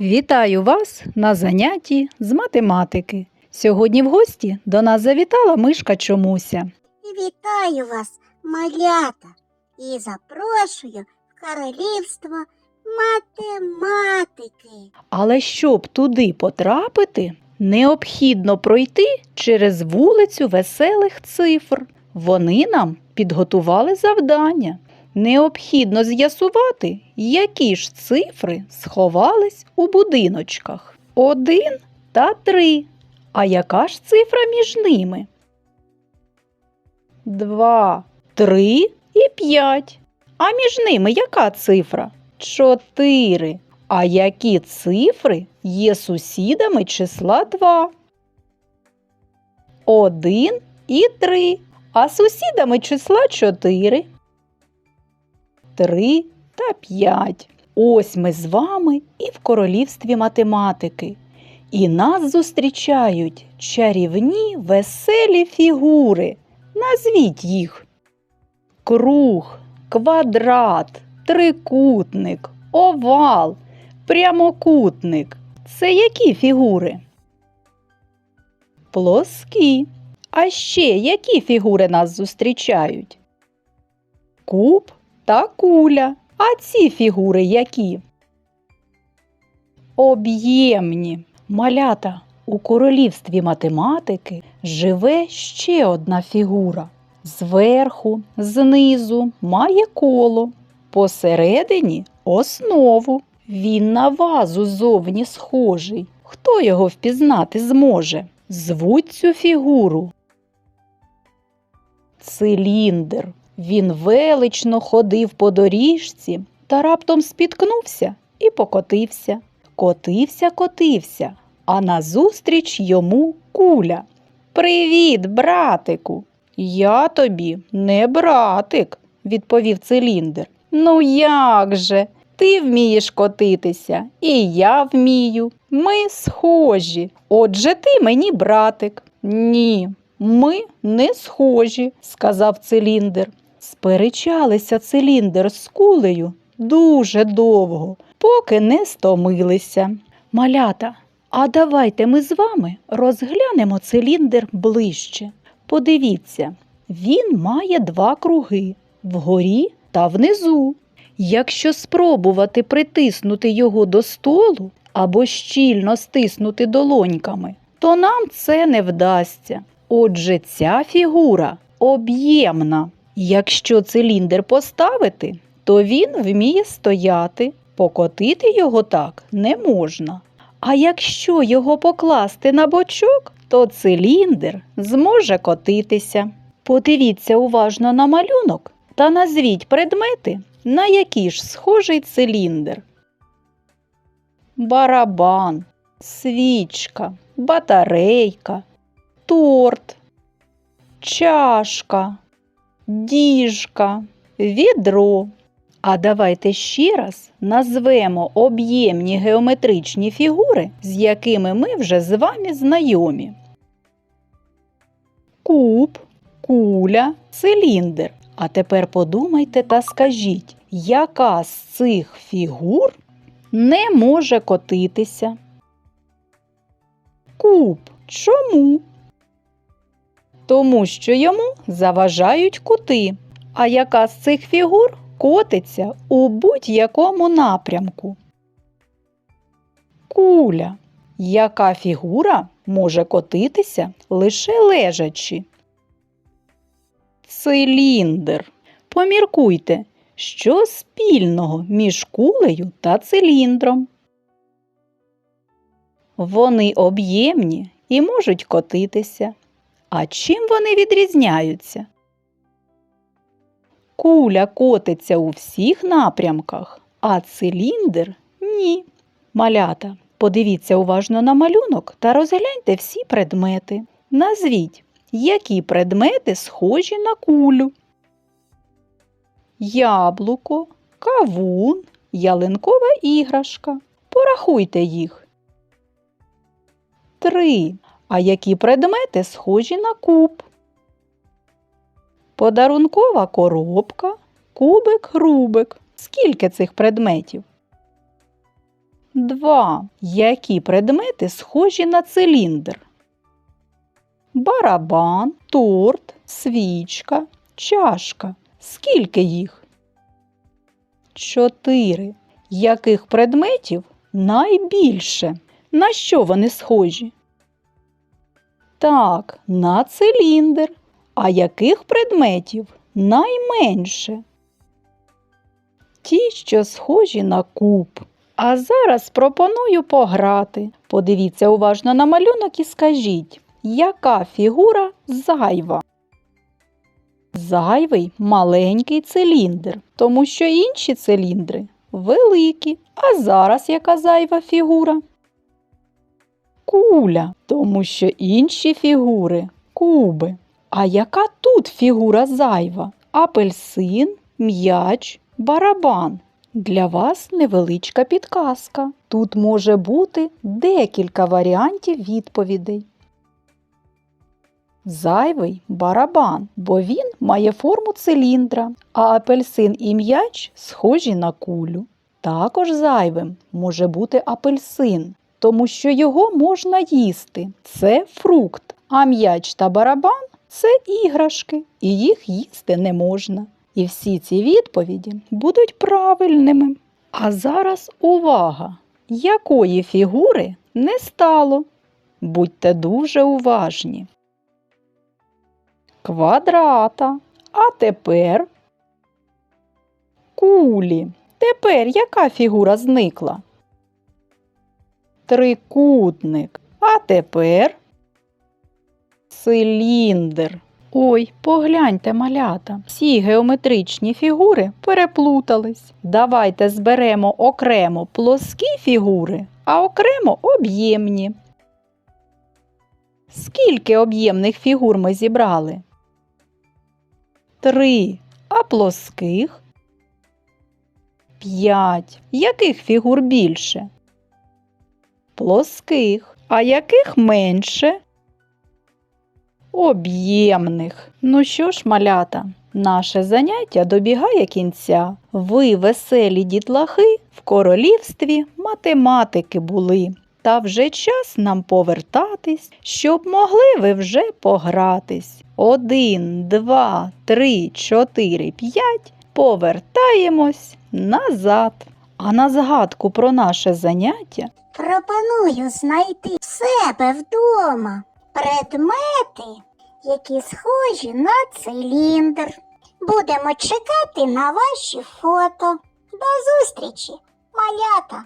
Вітаю вас на занятті з математики. Сьогодні в гості до нас завітала мишка Чомуся. Вітаю вас, малята, і запрошую в королівство математики. Але щоб туди потрапити, необхідно пройти через вулицю веселих цифр. Вони нам підготували завдання. Необхідно з'ясувати, які ж цифри сховались у будиночках. Один та три. А яка ж цифра між ними? Два, три і п'ять. А між ними яка цифра? Чотири. А які цифри є сусідами числа 2? Один і три. А сусідами числа 4. 3 та 5. Ось ми з вами і в королівстві математики. І нас зустрічають чарівні веселі фігури. Назвіть їх. Круг, квадрат, трикутник, овал, прямокутник. Це які фігури? Плоскі. А ще які фігури нас зустрічають? Куб та куля. А ці фігури які? Об'ємні. Малята. У королівстві математики живе ще одна фігура. Зверху, знизу має коло, посередині основу. Він на вазу зовні схожий. Хто його впізнати зможе? Звуть цю фігуру. Циліндр. Він велично ходив по доріжці та раптом спіткнувся і покотився. Котився, котився, а назустріч йому куля. Привіт, братику. Я тобі не братик, відповів циліндр. Ну як же? Ти вмієш котитися, і я вмію. Ми схожі. Отже, ти мені братик. Ні, ми не схожі, сказав циліндр. Сперечалися циліндр з кулею дуже довго, поки не стомилися. Малята, а давайте ми з вами розглянемо циліндр ближче. Подивіться, він має два круги вгорі та внизу. Якщо спробувати притиснути його до столу або щільно стиснути долоньками, то нам це не вдасться. Отже, ця фігура об'ємна. Якщо циліндр поставити, то він вміє стояти, покотити його так не можна. А якщо його покласти на бочок, то циліндр зможе котитися. Подивіться уважно на малюнок та назвіть предмети, на які ж схожий циліндр. Барабан, свічка, батарейка, торт, чашка, діжка, відро. А давайте ще раз назвемо об'ємні геометричні фігури, з якими ми вже з вами знайомі. Куб, куля, циліндр. А тепер подумайте та скажіть, яка з цих фігур не може котитися? Куб. Чому? Тому що йому заважають кути. А яка з цих фігур котиться у будь-якому напрямку? Куля. Яка фігура може котитися лише лежачи? Циліндр. Поміркуйте, що спільного між кулею та циліндром. Вони об'ємні і можуть котитися. А чим вони відрізняються? Куля котиться у всіх напрямках, а циліндр ні. Малята, подивіться уважно на малюнок та розгляньте всі предмети. Назвіть, які предмети схожі на кулю. Яблуко, кавун, ялинкова іграшка. Порахуйте їх. Три. А які предмети схожі на куб? Подарункова коробка, кубик, рубик. Скільки цих предметів? 2. Які предмети схожі на циліндр? Барабан, торт, свічка, чашка. Скільки їх? 4. Яких предметів найбільше? На що вони схожі? Так, на циліндр. А яких предметів найменше? Ті, що схожі на куб. А зараз пропоную пограти. Подивіться уважно на малюнок і скажіть, яка фігура зайва? Зайвий маленький циліндр, тому що інші циліндри великі. А зараз яка зайва фігура? Куля, тому що інші фігури куби. А яка тут фігура зайва? Апельсин, м'яч, барабан. Для вас невеличка підказка. Тут може бути декілька варіантів відповідей. Зайвий барабан, бо він має форму циліндра, а апельсин і м'яч схожі на кулю. Також зайвим може бути апельсин, тому що його можна їсти. Це фрукт, а м'яч та барабан це іграшки, і їх їсти не можна. І всі ці відповіді будуть правильними. А зараз увага! Якої фігури не стало? Будьте дуже уважні. Квадрата. А тепер кулі. Тепер яка фігура зникла? Трикутник. А тепер циліндр. Ой, погляньте, малята, всі геометричні фігури переплутались. Давайте зберемо окремо плоскі фігури, а окремо об'ємні. Скільки об'ємних фігур ми зібрали? Три. А плоских? П'ять. Яких фігур більше? Плоских. А яких менше? Об'ємних. Ну що ж, малята, наше заняття добігає кінця. Ви, веселі дітлахи, в королівстві математики були. Та вже час нам повертатись, щоб могли ви вже погратись. Один, два, три, чотири, п'ять. Повертаємось назад. А на згадку про наше заняття Пропоную знайти в себе вдома предмети, які схожі на циліндр. Будемо чекати на ваші фото. До зустрічі, малята!